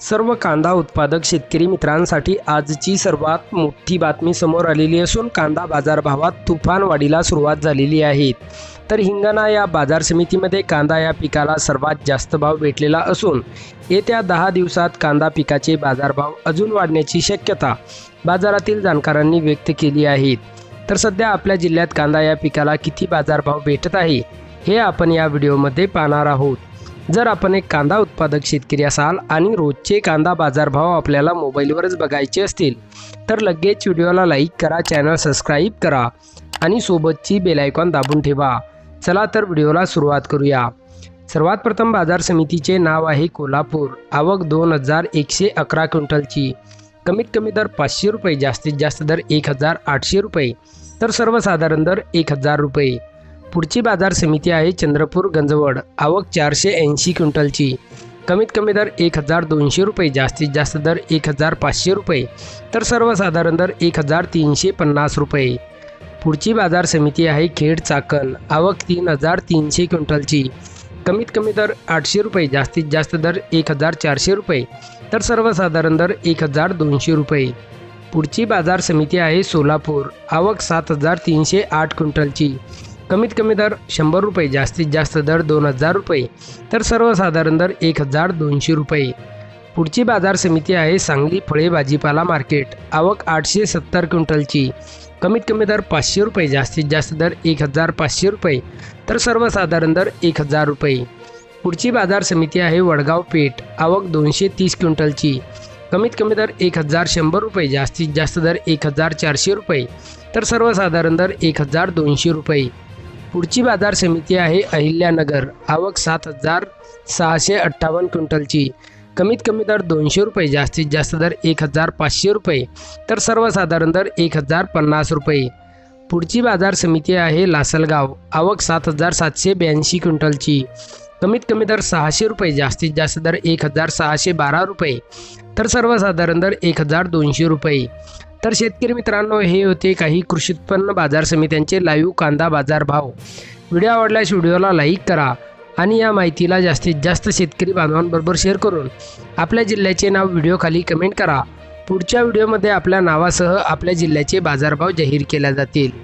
सर्व कांदा उत्पादक शेतकरी मित्रांसाठी आजची सर्वात मोठी बातमी समोर आलेली असून कांदा बाजारभावात तुफान वाढीला सुरुवात झालेली आहे. तर हिंगणा या बाजार समितीमध्ये कांदा या पिकाला सर्वात जास्त भाव भेटलेला असून येत्या दहा दिवसात कांदा पिकाचे बाजारभाव अजून वाढण्याची शक्यता बाजारातील जाणकारांनी व्यक्त केली आहे. तर सध्या आपल्या जिल्ह्यात कांदा या पिकाला किती बाजारभाव भेटत आहे हे आपण या व्हिडिओमध्ये पाहणार आहोत. जर आपण एक कांदा उत्पादक शेतकरी असाल आणि रोजचे कांदा बाजारभाव आपल्याला मोबाईलवरच बघायचे असतील तर लगेच व्हिडिओला लाईक करा चॅनल सबस्क्राईब करा आणि सोबतची बेलायकॉन दाबून ठेवा. चला तर व्हिडिओला सुरुवात करूया. सर्वात प्रथम बाजार समितीचे नाव आहे कोल्हापूर. आवक दोन हजार एकशे अकरा क्विंटलची. कमीत कमी दर पाचशे रुपये जास्तीत जास्त दर एक हजार आठशे रुपये. तर सर्वसाधारण दर एक हजार रुपये. पुढची बाजार समिती आहे चंद्रपूर गंजवड. आवक चारशे ऐंशी क्विंटलची. कमीत कमी दर एक हजार दोनशे रुपये जास्तीत जास्त दर एक हजार पाचशे रुपये तर सर्वसाधारण दर एक हजार तीनशे पन्नास रुपये. पुढची बाजार समिती आहे खेड चाकण. आवक तीन हजार तीनशे क्विंटलची. कमीत कमी दर आठशे रुपये जास्तीत जास्त दर एक हजार चारशे रुपये तर सर्वसाधारण दर एक हजार दोनशे रुपये. पुढची बाजार समिती आहे सोलापूर. आवक सात हजार तीनशे आठ क्विंटलची. कमीत कमी दर शंभर रुपये जास्तीत जास्त दर दोन हजार रुपये तर सर्वसाधारण दर एक हजार दोनशे रुपये. पुढची बाजार समिती आहे सांगली फळे भाजीपाला मार्केट. आवक आठशे सत्तर क्विंटलची. कमीत कमी दर पाचशे रुपये जास्तीत जास्त दर एक हजार पाचशे रुपये तर सर्वसाधारण दर एक हजार रुपये. पुढची बाजार समिती आहे वडगाव पेठ. आवक दोनशे तीस क्विंटलची. कमीत कमी दर एक हजार शंभर रुपये जास्तीत जास्त दर एक हजार चारशे रुपये तर सर्वसाधारण दर एक हजार दोनशे रुपये. पुढची बाजार समिती आहे अहिल्यानगर. आवक सात हजार सहाशे अठ्ठावन्न क्विंटलची. कमीत कमी दर दोनशे रुपये जास्तीत जास्त दर एक हजार पाचशे रुपये तर सर्वसाधारण दर एक हजार पन्नास रुपये. पुढची बाजार समिती आहे लासलगाव. आवक सात हजार सातशे ब्याऐंशी क्विंटलची. कमीत कमी दर सहाशे रुपये जास्तीत जास्त दर एक हजार सहाशे बारा रुपये तर सर्वसाधारण दर एक हजार दोनशे रुपये. तर शेतकरी मित्रांनो हे होते काही कृषी उत्पन्न बाजार समित्यांचे लाईव्ह कांदा बाजार भाव व्हिडिओ आवडल्यास व्हिडिओला लाईक करा आणि या माहितीला जास्तीत जास्त शेतकरी बांधवांबरोबर शेअर करून आपल्या जिल्ह्याचे नाव व्हिडिओखाली कमेंट करा. पुढच्या व्हिडिओमध्ये आपल्या नावासह आपल्या जिल्ह्याचे बाजारभाव जाहीर केल्या जातील.